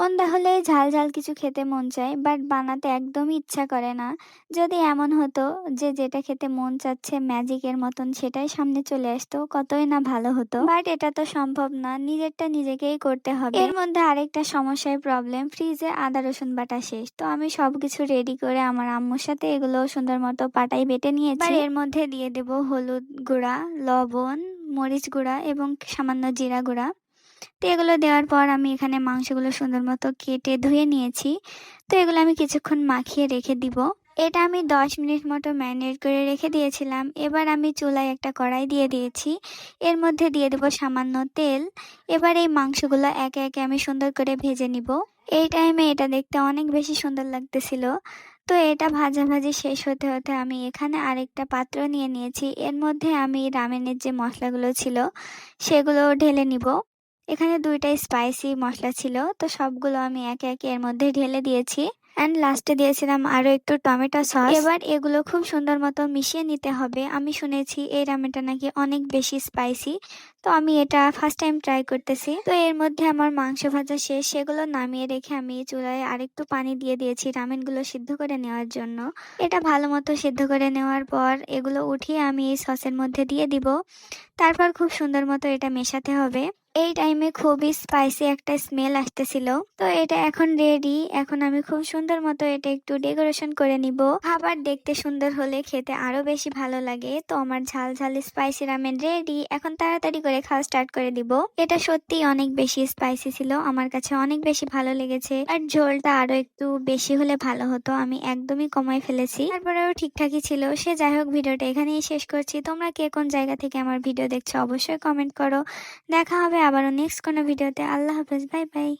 সন্ধ্যা হলে ঝাল ঝাল কিছু খেতে মন চায় বাট বানাতে একদমই ইচ্ছা করে না। যদি এমন হতো যে, যেটা খেতে মন চাচ্ছে ম্যাজিকের মতন সেটাই সামনে চলে আসতো, কতই না ভালো হতো। বাট এটা তো সম্ভব না, নিজেরটা নিজেকেই করতে হবে। এর মধ্যে আরেকটা সমস্যায় প্রবলেম ফ্রিজে আদা, রসুন বাটা শেষ। তো আমি সবকিছু রেডি করে আমার আম্মুর সাথে এগুলো সুন্দর মতো পাটাই বেটে নিয়েছি। এর মধ্যে দিয়ে দেব হলুদ গুঁড়া, লবণ, মরিচ গুঁড়া এবং সামান্য জিরা গুঁড়া। তো এগুলো দেওয়ার পর আমি এখানে মাংসগুলো সুন্দর মতো কেটে ধুয়ে নিয়েছি। তো এগুলো আমি কিছুক্ষণ মাখিয়ে রেখে দিব। এটা আমি দশ মিনিট মতো ম্যারিনেট করে রেখে দিয়েছিলাম। এবার আমি চুলায় একটা কড়াই দিয়ে দিয়েছি। এর মধ্যে দিয়ে দেবো সামান্য তেল। এবার এই মাংসগুলো একে একে আমি সুন্দর করে ভেজে নিব। এই টাইমে এটা দেখতে অনেক বেশি সুন্দর লাগতেছিল। তো এটা ভাজাভাজি শেষ হতে হতে আমি এখানে আরেকটা পাত্র নিয়ে নিয়েছি। এর মধ্যে আমি রামেনের যে মশলাগুলো ছিল সেগুলো ঢেলে নিব। এখানে দুইটাই স্পাইসি মশলা ছিল, তো সবগুলো আমি একে একে এর মধ্যে ঢেলে দিয়েছি। অ্যান্ড লাস্টে দিয়েছিলাম আরও একটু টমেটো সস এবার এগুলো খুব সুন্দর মতো মিশিয়ে নিতে হবে। আমি শুনেছি এই রামেনটা নাকি অনেক বেশি স্পাইসি তো আমি এটা ফার্স্ট টাইম ট্রাই করতেছি। তো এর মধ্যে আমার মাংস ভাজা শেষ, সেগুলো নামিয়ে রেখে আমি চুলায় আরেকটু পানি দিয়ে দিয়েছি রামেনগুলো সিদ্ধ করে নেওয়ার জন্য। এটা ভালো মতো সিদ্ধ করে নেওয়ার পর এগুলো উঠিয়ে আমি এই সসের মধ্যে দিয়ে দিব। তারপর খুব সুন্দর মতো এটা মেশাতে হবে। এই টাইমে খুবই স্পাইসি একটা স্মেল আসতেছিল। তো এটা এখন রেডি এখন আমি খুব সুন্দর মতো এটা একটু ডেকোরেশন করে নিব। খাবার দেখতে সুন্দর হলে খেতে আরও বেশি ভালো লাগে। তো আমার ঝাল ঝাল স্পাইসি রামেন রেডি এখন তাড়াতাড়ি করে খাওয়া স্টার্ট করে দিব। এটা সত্যি অনেক বেশি স্পাইসি ছিল। আমার কাছে অনেক বেশি ভালো লেগেছে। আর ঝোলটা আরও একটু বেশি হলে ভালো হতো। আমি একদমই কমাই ফেলেছি। তারপরেও ঠিকঠাকই ছিল। সে যাই হোক, ভিডিওটা এখানেই শেষ করছি। তোমরা কে কোন জায়গা থেকে আমার ভিডিও দেখছ অবশ্যই কমেন্ট করো। দেখা আবারও নেক্সট কোনো ভিডিওতে আল্লাহ হাফেজ বাই বাই